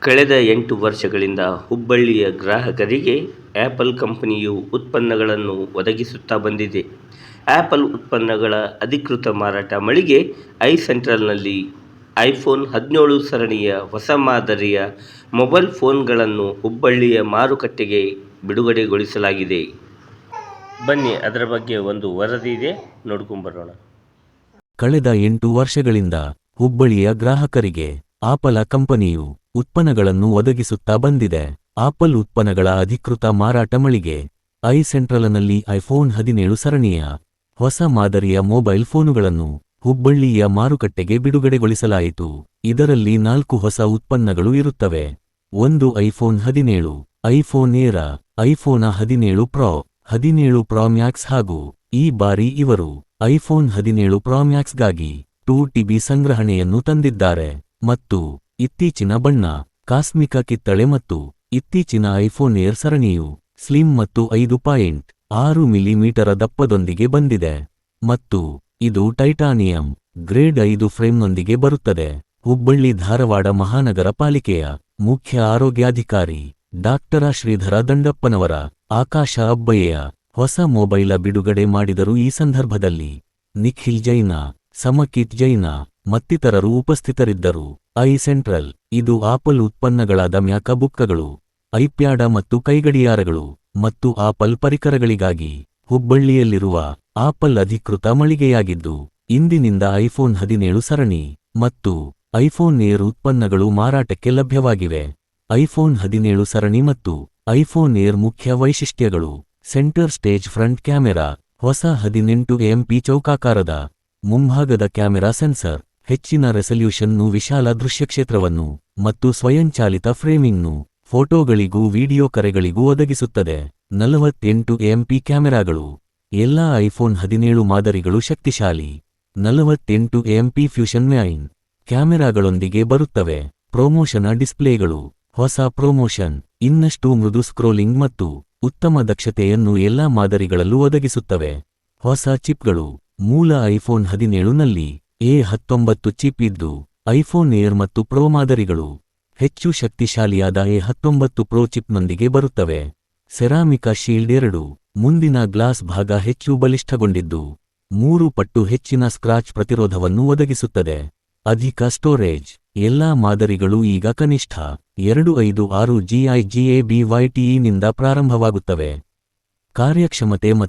ಕಳೆದ ಎಂಟು ವರ್ಷಗಳಿಂದ ಹುಬ್ಬಳ್ಳಿಯ ಗ್ರಾಹಕರಿಗೆ ಆ್ಯಪಲ್ ಕಂಪನಿಯು ಉತ್ಪನ್ನಗಳನ್ನು ಒದಗಿಸುತ್ತಾ ಬಂದಿದೆ. ಆ್ಯಪಲ್ ಉತ್ಪನ್ನಗಳ ಅಧಿಕೃತ ಮಾರಾಟ ಮಳಿಗೆ ಐ ಸೆಂಟ್ರಲ್ನಲ್ಲಿ ಐಫೋನ್ ಹದಿನೇಳು ಸರಣಿಯ ಹೊಸ ಮಾದರಿಯ ಮೊಬೈಲ್ ಫೋನ್ಗಳನ್ನು ಹುಬ್ಬಳ್ಳಿಯ ಮಾರುಕಟ್ಟೆಗೆ ಬಿಡುಗಡೆಗೊಳಿಸಲಾಗಿದೆ. ಬನ್ನಿ, ಅದರ ಬಗ್ಗೆ ಒಂದು ವರದಿ ಇದೆ. ನೋಡ್ಕೊಂಬರೋಣ ಕಳೆದ ಎಂಟು ವರ್ಷಗಳಿಂದ ಹುಬ್ಬಳ್ಳಿಯ ಗ್ರಾಹಕರಿಗೆ ಆಪಲ ಕಂಪನಿಯು ಉತ್ಪನ್ನಗಳನ್ನು ಒದಗಿಸುತ್ತಾ ಬಂದಿದೆ. ಆಪಲ್ ಉತ್ಪನ್ನಗಳ ಅಧಿಕೃತ ಮಾರಾಟ ಮಳಿಗೆ. ಐ ಸೆಂಟ್ರಲ್ನಲ್ಲಿ ಐಫೋನ್ ಹದಿನೇಳು ಸರಣಿಯ ಹೊಸ ಮಾದರಿಯ ಮೊಬೈಲ್ ಫೋನುಗಳನ್ನು ಹುಬ್ಬಳ್ಳಿಯ ಮಾರುಕಟ್ಟೆಗೆ ಬಿಡುಗಡೆಗೊಳಿಸಲಾಯಿತು. ಇದರಲ್ಲಿ ನಾಲ್ಕು ಹೊಸ ಉತ್ಪನ್ನಗಳು ಇರುತ್ತವೆ. ಒಂದು ಐಫೋನ್ ಹದಿನೇಳು, ಐಫೋನ್ ಏರ, ಐಫೋನ ಹದಿನೇಳು ಪ್ರೋ, ಹದಿನೇಳು ಪ್ರಾಮ್ಯಾಕ್ಸ್ ಹಾಗೂ ಈ ಬಾರಿ ಇವರು ಐಫೋನ್ ಹದಿನೇಳು ಪ್ರಾಮ್ಯಾಕ್ಸ್ಗಾಗಿ ಟೂ ಟಿಬಿ ಸಂಗ್ರಹಣೆಯನ್ನು ತಂದಿದ್ದಾರೆ. ಮತ್ತು ಇತ್ತೀಚಿನ ಬಣ್ಣ, ಕಾಸ್ಮಿಕ ಕಿತ್ತಳೆ ಮತ್ತು ಇತ್ತೀಚಿನ ಐಫೋನ್ ಏರ್ ಸರಣಿಯು ಸ್ಲಿಮ್ ಮತ್ತು ಐದು ಪಾಯಿಂಟ್ ಆರು ಮಿಲಿಮೀಟರ ದಪ್ಪದೊಂದಿಗೆ ಬಂದಿದೆ ಮತ್ತು ಇದು ಟೈಟಾನಿಯಂ ಗ್ರೇಡ್ ಐದು ಫ್ರೇಮ್ನೊಂದಿಗೆ ಬರುತ್ತದೆ. ಹುಬ್ಬಳ್ಳಿ ಧಾರವಾಡ ಮಹಾನಗರ ಪಾಲಿಕೆಯ ಮುಖ್ಯ ಆರೋಗ್ಯಾಧಿಕಾರಿ ಡಾಕ್ಟರ ಶ್ರೀಧರ ದಂಡಪ್ಪನವರ ಆಕಾಶ ಅಬ್ಬಯ್ಯ ಹೊಸ ಮೊಬೈಲ ಬಿಡುಗಡೆ ಮಾಡಿದರು ಈ ಸಂದರ್ಭದಲ್ಲಿ. ನಿಖಿಲ್ ಜೈನ, ಸಮಕಿತ್ ಜೈನ ಮತ್ತಿತರರು ಉಪಸ್ಥಿತರಿದ್ದರು. ಐ ಸೆಂಟ್ರಲ್, ಇದು ಆಪಲ್ ಉತ್ಪನ್ನಗಳಾದ ಮ್ಯಾಕಬುಕ್ಕಗಳು, ಐಪ್ಯಾಡ ಮತ್ತು ಕೈಗಡಿಯಾರಗಳು, ಮತ್ತು ಆಪಲ್ ಪರಿಕರಗಳಿಗಾಗಿ ಹುಬ್ಬಳ್ಳಿಯಲ್ಲಿರುವ ಆಪಲ್ ಅಧಿಕೃತ ಮಳಿಗೆಯಾಗಿದ್ದು, ಇಂದಿನಿಂದ ಐಫೋನ್ ಹದಿನೇಳು ಸರಣಿ ಮತ್ತು ಐಫೋನ್ ಏರ್ ಉತ್ಪನ್ನಗಳು ಮಾರಾಟಕ್ಕೆ ಲಭ್ಯವಾಗಿವೆ. ಐಫೋನ್ ಹದಿನೇಳು ಸರಣಿ ಮತ್ತು ಐಫೋನ್ ಏರ್ ಮುಖ್ಯ ವೈಶಿಷ್ಟ್ಯಗಳು, ಸೆಂಟರ್ ಸ್ಟೇಜ್ ಫ್ರಂಟ್ ಕ್ಯಾಮೆರಾ, ಹೊಸ ಹದಿನೆಂಟು ಎಂಪಿ ಚೌಕಾಕಾರದ ಮುಂಭಾಗದ ಕ್ಯಾಮೆರಾ ಸೆನ್ಸರ್ ಹೆಚ್ಚಿನ ರೆಸಲ್ಯೂಷನ್ನು ವಿಶಾಲ ದೃಶ್ಯಕ್ಷೇತ್ರವನ್ನು ಮತ್ತು ಸ್ವಯಂಚಾಲಿತ ಫ್ರೇಮಿಂಗ್ನು ಫೋಟೋಗಳಿಗೂ ವಿಡಿಯೋ ಕರೆಗಳಿಗೂ ಒದಗಿಸುತ್ತದೆ. ನಲವತ್ತೆಂಟು ಎಂಪಿ ಕ್ಯಾಮೆರಾಗಳು. ಎಲ್ಲಾ ಐಫೋನ್ ಹದಿನೇಳು ಮಾದರಿಗಳು ಶಕ್ತಿಶಾಲಿ. ನಲವತ್ತೆಂಟು ಎಂಪಿ ಫ್ಯೂಷನ್ ಮ್ಯಾಯಿನ್ ಕ್ಯಾಮೆರಾಗಳೊಂದಿಗೆ ಬರುತ್ತವೆ. ಪ್ರೊಮೋಷನ ಡಿಸ್ಪ್ಲೇಗಳು. ಹೊಸ ಪ್ರೊಮೋಷನ್. ಇನ್ನಷ್ಟು ಮೃದು ಸ್ಕ್ರೋಲಿಂಗ್ ಮತ್ತು ಉತ್ತಮ ದಕ್ಷತೆಯನ್ನು ಎಲ್ಲಾ ಮಾದರಿಗಳಲ್ಲೂ ಒದಗಿಸುತ್ತವೆ. ಹೊಸ ಚಿಪ್ಗಳು. ಮೂಲ ಐಫೋನ್ ಹದಿನೇಳುನಲ್ಲಿ ಎ ಹತ್ತೊಂಬತ್ತು ಚಿಪ್ ಇದ್ದು ಐಫೋನ್ ಏರ್ ಮತ್ತು ಪ್ರೋ ಮಾದರಿಗಳು ಹೆಚ್ಚು ಶಕ್ತಿಶಾಲಿಯಾದ ಎ ಹತ್ತೊಂಬತ್ತು ಪ್ರೊ ಚಿಪ್ನೊಂದಿಗೆ ಬರುತ್ತವೆ. ಸೆರಾಮಿಕ ಶೀಲ್ಡ್ ಎರಡು, ಮುಂದಿನ ಗ್ಲಾಸ್ ಭಾಗ ಹೆಚ್ಚು ಬಲಿಷ್ಠಗೊಂಡಿದ್ದು, ಮೂರು ಪಟ್ಟು ಹೆಚ್ಚಿನ ಸ್ಕ್ರಾಚ್ ಪ್ರತಿರೋಧವನ್ನು ಒದಗಿಸುತ್ತದೆ. ಅಧಿಕ ಸ್ಟೋರೇಜ್, ಎಲ್ಲಾ ಮಾದರಿಗಳು ಈಗ ಕನಿಷ್ಠ ಎರಡು ಐದು ಆರು ಜಿಐಜಿಎ ಬಿವೈಟಿಇನಿಂದ ಪ್ರಾರಂಭವಾಗುತ್ತವೆ. ಕಾರ್ಯಕ್ಷಮತೆ ಮತ್ತು